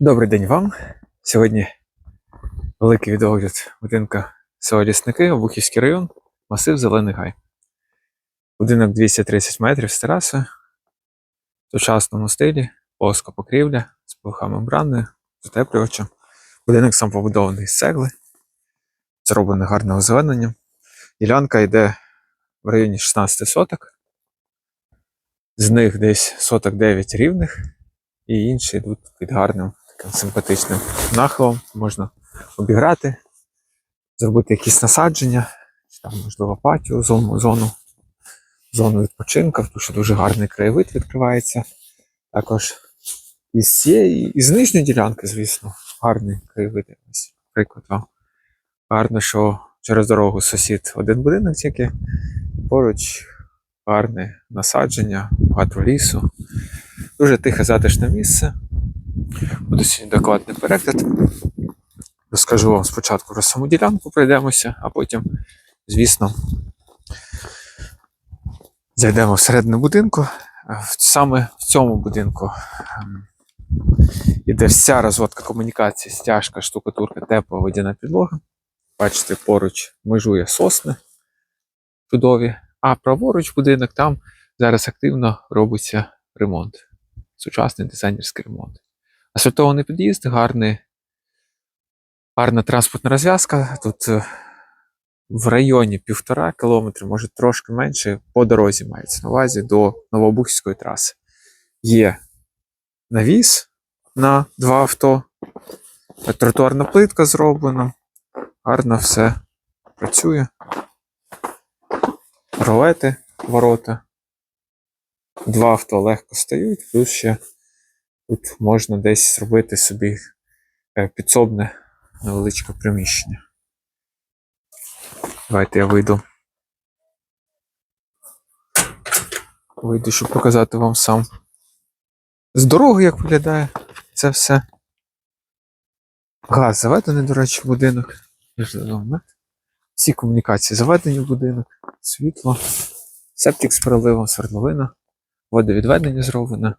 Добрий день вам. Сьогодні великий відогляд будинка село Лісники, Обухівський район, масив Зелений Гай. Будинок 230 метрів з терасою, в сучасному стилі, плоска покрівля з полухамембраною, з утеплювачем. Будинок сам побудований з цегли, зроблений гарне озеленення. Ділянка йде в районі 16 соток. З них десь соток 9 рівних, і інші йдуть під гарним таким симпатичним нахилом. Можна обіграти, зробити якісь насадження, чи там, можливо, патіо, зону, зону, зону відпочинку, тому що дуже гарний краєвид відкривається. Також із цієї, із нижньої ділянки, звісно, гарний краєвид. Ось, приклад вам. Гарно, що через дорогу сусід один будинок тільки, поруч гарне насадження, багато лісу. Дуже тихе затишне місце. Буду сьогодні докладний перегляд. Розкажу вам спочатку про саму ділянку, пройдемося, а потім, звісно, зайдемо всередину будинку. Саме в цьому будинку ем, іде вся розводка комунікації, стяжка, штукатурка, тепла, водяна підлога. Бачите, поруч межує сосни чудові, а праворуч будинок там зараз активно робиться ремонт. Сучасний дизайнерський ремонт. Асфальтований під'їзд, гарний, гарна транспортна розв'язка. Тут е, в районі півтора кілометри, може трошки менше, по дорозі мається на увазі до Новобухівської траси. Є навіс на два авто, тротуарна плитка зроблена, гарно все працює. Ролети, ворота. Два авто легко стають, плюс ще тут можна десь зробити собі е, підсобне невеличке приміщення. Давайте я вийду. Вийду, щоб показати вам сам з дороги, як виглядає це все. Газ заведений, до речі, в будинок. Всі комунікації заведені в будинок, світло, септик з переливом, свердловина, водовідведення зроблено.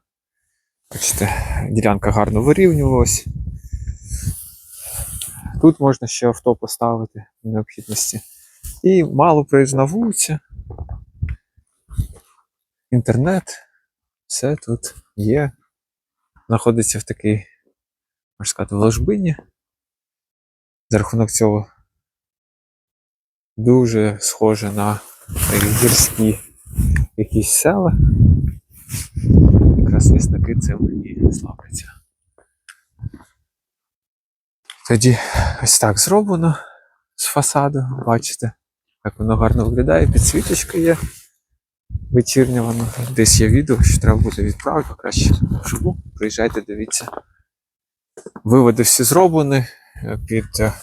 Бачите, ділянка гарно вирівнювалась. Тут можна ще авто поставити в необхідності. І мало проїзна. Інтернет. Все тут є. Знаходиться в такій, можна сказати, в ложбині. За рахунок цього дуже схоже на гірські якісь села. Лісники цим і славляться. Тоді ось так зроблено з фасаду. Бачите, як воно гарно виглядає. Підсвіточка є. Вечірня воно. Десь є відео, що треба буде відправити, краще вживу. Приїжджайте, дивіться. Виводи всі зроблені е, під, е,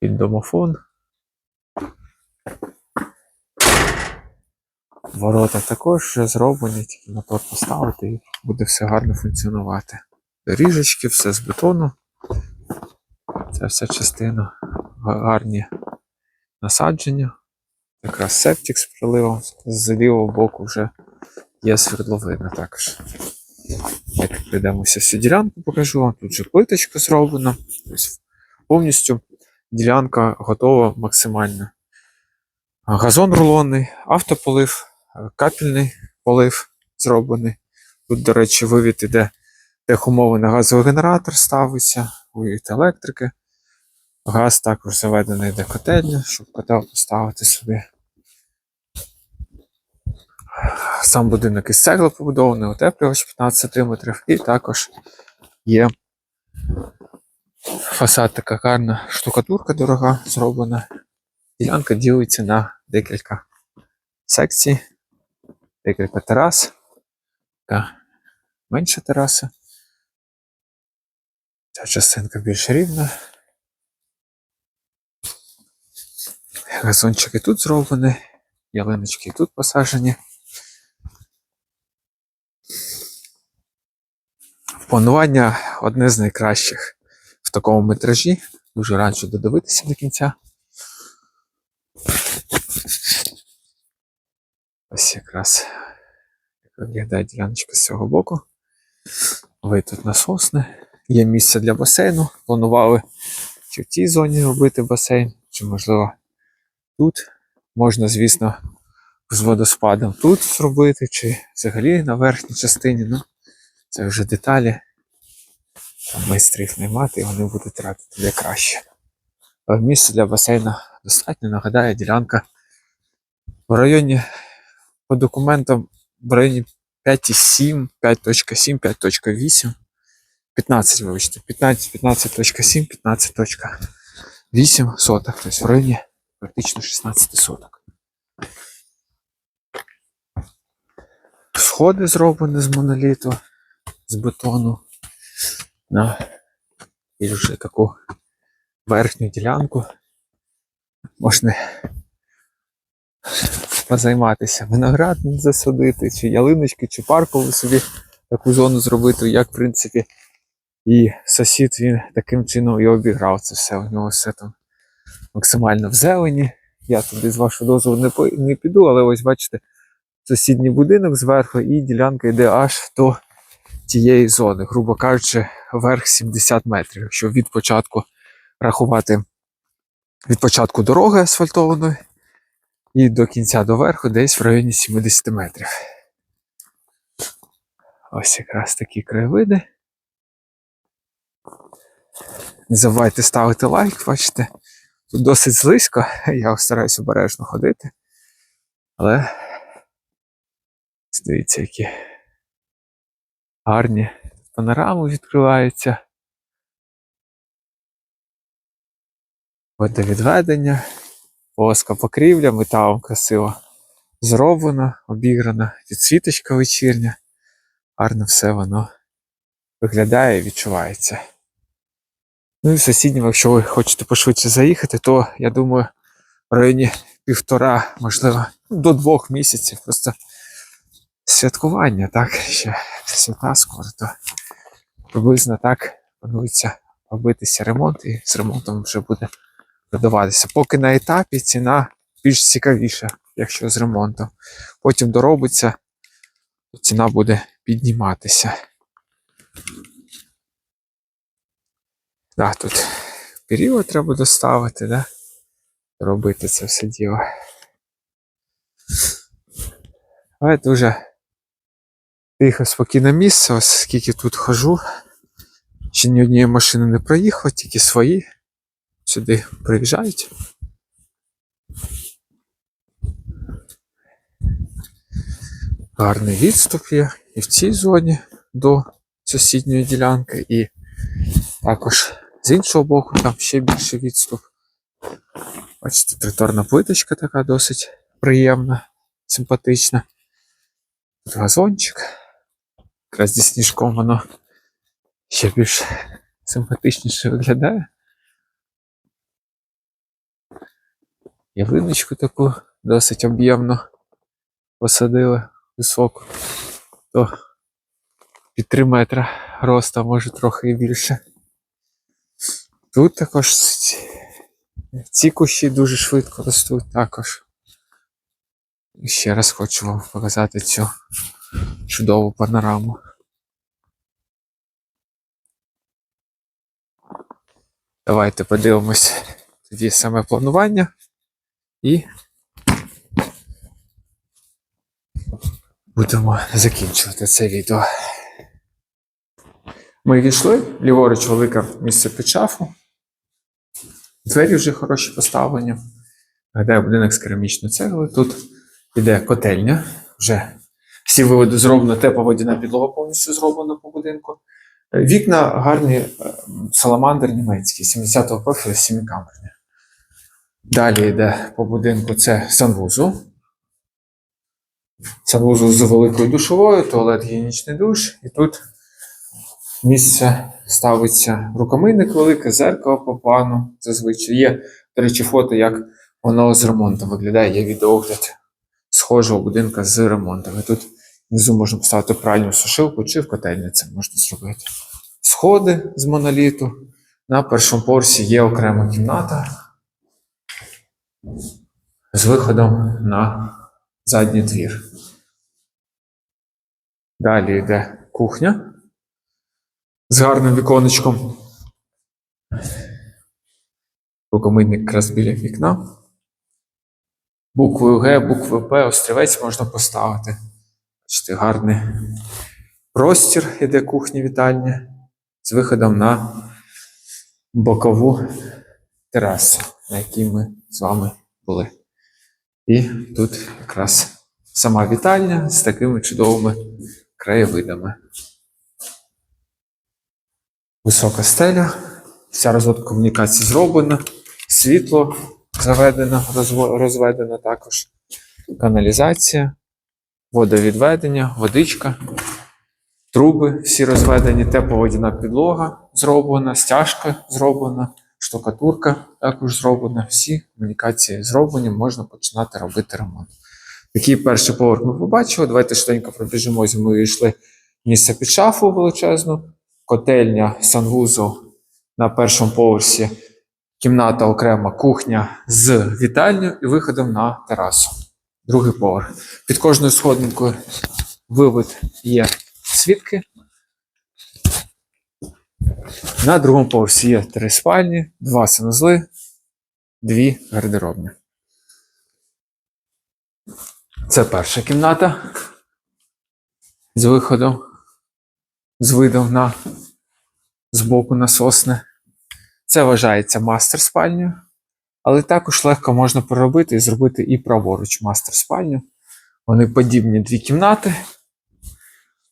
під домофон. Ворота також вже зроблені, тільки мотор поставити і буде все гарно функціонувати. Доріжечки, все з бетону. Це вся частина. Гарні насадження. Якраз септик з приливом. З лівого боку вже є свердловина також. Давайте прийдемося всю ділянку, покажу вам. Тут вже плиточка зроблена. Повністю ділянка готова максимально. Газон рулонний, автополив, капельний полив зроблений. Тут, до речі, вивід іде техумовлений газовий генератор ставиться, вивід електрики. Газ також заведений до котельня, щоб котел поставити собі. Сам будинок із цегли побудований, утеплювач 15 см, і також є фасад така гарна штукатурка дорога зроблена. Ділянка ділиться на декілька секцій, декілька терас. Така менша тераса. Ця частинка більш рівна. Газончики тут зроблені, ялиночки тут посаджені. Планування одне з найкращих в такому метражі. Дуже раджу додивитися до кінця. Ось якраз як виглядає діляночка з цього боку. Вид тут насосне. Є місце для басейну. Планували чи в тій зоні робити басейн, чи можливо тут. Можна, звісно, з водоспадом тут зробити, чи взагалі на верхній частині. Ну, це вже деталі. Там майстрів наймати, і вони будуть тратити де краще. Але місця для басейну достатньо. Нагадаю, ділянка в районі по документам в районі 5,7, 5.7, 5.8, 15, вибачте, 15, 15.7, 15.8 соток. Тобто в районі практично 16 соток. Сходи зроблені з моноліту, з бетону на вже таку верхню ділянку. Можна позайматися, виноград засадити, чи ялиночки, чи паркову собі таку зону зробити, як, в принципі, і сусід він таким чином і обіграв це все. У нього все там максимально в зелені. Я туди з вашого дозволу не, по- не піду, але ось бачите, сусідній будинок зверху, і ділянка йде аж до тієї зони, грубо кажучи, вверх 70 метрів. Якщо від початку рахувати від початку дороги асфальтованої і до кінця до верху десь в районі 70 метрів. Ось якраз такі краєвиди. Не забувайте ставити лайк, бачите. Тут досить слизько, я стараюся обережно ходити. Але дивіться, які гарні панорами відкриваються. Водовідведення, плоска покрівля, металом красиво зроблена, обіграна, підсвіточка вечірня. Гарно все воно виглядає і відчувається. Ну і в сусідньому, якщо ви хочете пошвидше заїхати, то я думаю, в районі півтора, можливо, до двох місяців. Просто святкування, так? Ще свята скоро, то приблизно так планується робитися ремонт, і з ремонтом вже буде продаватися. Поки на етапі ціна більш цікавіша, якщо з ремонтом. Потім доробиться, то ціна буде підніматися. Да, тут період треба доставити, да? робити це все діло. Але дуже тихо, спокійне місце, оскільки тут хожу. Ще ні однієї машини не проїхало, тільки свої сюди приїжджають. Гарний відступ є і в цій зоні до сусідньої ділянки, і також з іншого боку там ще більший відступ. Бачите, тротуарна плиточка така досить приємна, симпатична. Тут газончик. Якраз зі сніжком воно ще більш симпатичніше виглядає. Ялиночку таку досить об'ємно посадили високу. То під 3 метра роста, може трохи і більше. Тут також ці кущі дуже швидко ростуть також. Ще раз хочу вам показати цю чудову панораму. Давайте подивимось тоді саме планування і будемо закінчувати це відео. Ми війшли, ліворуч велике місце під шафу. Двері вже хороші поставлені. Гадаю, будинок з керамічної цегли. Тут іде котельня. Вже всі виводи зроблено, тепловодяна підлога повністю зроблена по будинку. Вікна гарні, е, саламандр німецький, 70-го профілю, сімикамерні. Далі йде по будинку це санвузол. Санвузол з великою душовою, туалет, гігієнічний душ. І тут місце ставиться рукомийник велике, зеркало по плану. Зазвичай є, до речі, фото, як воно з ремонтом виглядає. Є відеогляд схожого будинка з ремонтом. І тут внизу можна поставити пральну сушилку чи в котельні це можна зробити. Сходи з моноліту. На першому поверсі є окрема кімната з виходом на задній двір. Далі йде кухня з гарним віконечком. Рукомийник якраз біля вікна. Буквою Г, буквою П, острівець можна поставити. Бачите, гарний простір іде кухня вітальня з виходом на бокову терасу, на якій ми з вами були. І тут якраз сама вітальня з такими чудовими краєвидами. Висока стеля, вся розводка комунікації зроблена, світло заведено, розведено також, каналізація, водовідведення, водичка, труби всі розведені, тепловодяна підлога зроблена, стяжка зроблена, штукатурка також зроблена. Всі комунікації зроблені, можна починати робити ремонт. Такий перший поверх ми побачили. Давайте швиденько пробіжимося. Ми йшли місце під шафу величезну, котельня, санвузол на першому поверсі, кімната окрема, кухня з вітальнею і виходом на терасу. Другий поверх. Під кожною сходинкою вивод є свідки. На другому поверсі є три спальні, два санузли, дві гардеробні. Це перша кімната з виходом, з видом на збоку на сосни. Це вважається мастер спальнею, але також легко можна переробити і зробити і праворуч мастер спальню. Вони подібні дві кімнати.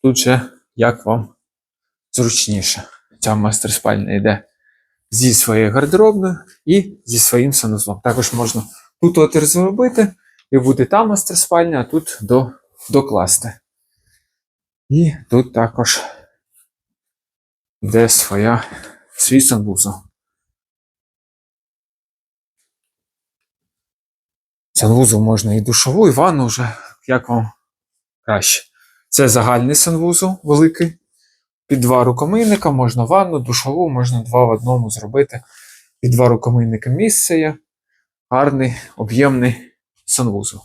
Тут же як вам зручніше. Ця мастер спальня йде зі своєю гардеробною і зі своїм санузлом. Також можна тут отвір зробити, і буде там мастер спальня, а тут до, докласти. І тут також йде своя, свій санвузол. Санвузол можна і душову, і ванну вже, як вам краще. Це загальний санвузол великий. Під два рукомийника можна ванну, душову, можна два в одному зробити. Під два рукомийника місце є. Гарний, об'ємний санвузол.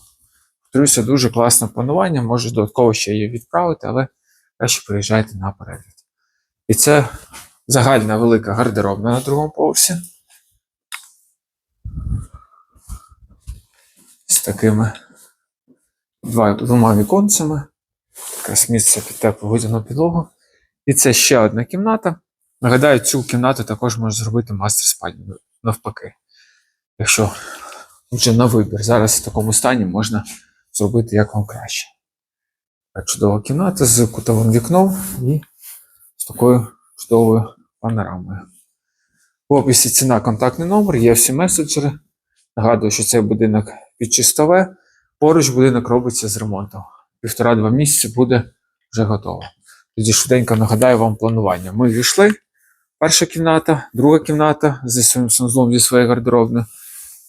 Повторюся, дуже класне планування, можу додатково ще її відправити, але краще приїжджайте на перегляд. І це загальна велика гардеробна на другому поверсі. З такими два, двома віконцями. Якраз місце під теплу водяну підлогу. І це ще одна кімната. Нагадаю, цю кімнату також можна зробити мастер спальню навпаки. Якщо вже на вибір. Зараз в такому стані можна зробити як вам краще. Чудова кімната з кутовим вікном і з такою чудовою панорамою. В описі ціна, контактний номер, є всі меседжери. Нагадую, що цей будинок під чистове. Поруч будинок робиться з ремонтом. Півтора-два місяці буде вже готово. Тоді швиденько нагадаю вам планування. Ми війшли. Перша кімната, друга кімната зі своїм санузлом, зі своєї гардеробни.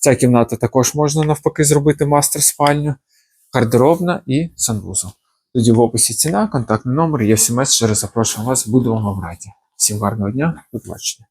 Ця кімната також можна навпаки зробити мастер спальню, гардеробна і санвузол. Тоді в описі ціна, контактний номер, є смс, через запрошую вас, буду вам в раді. Всім гарного дня, до побачення.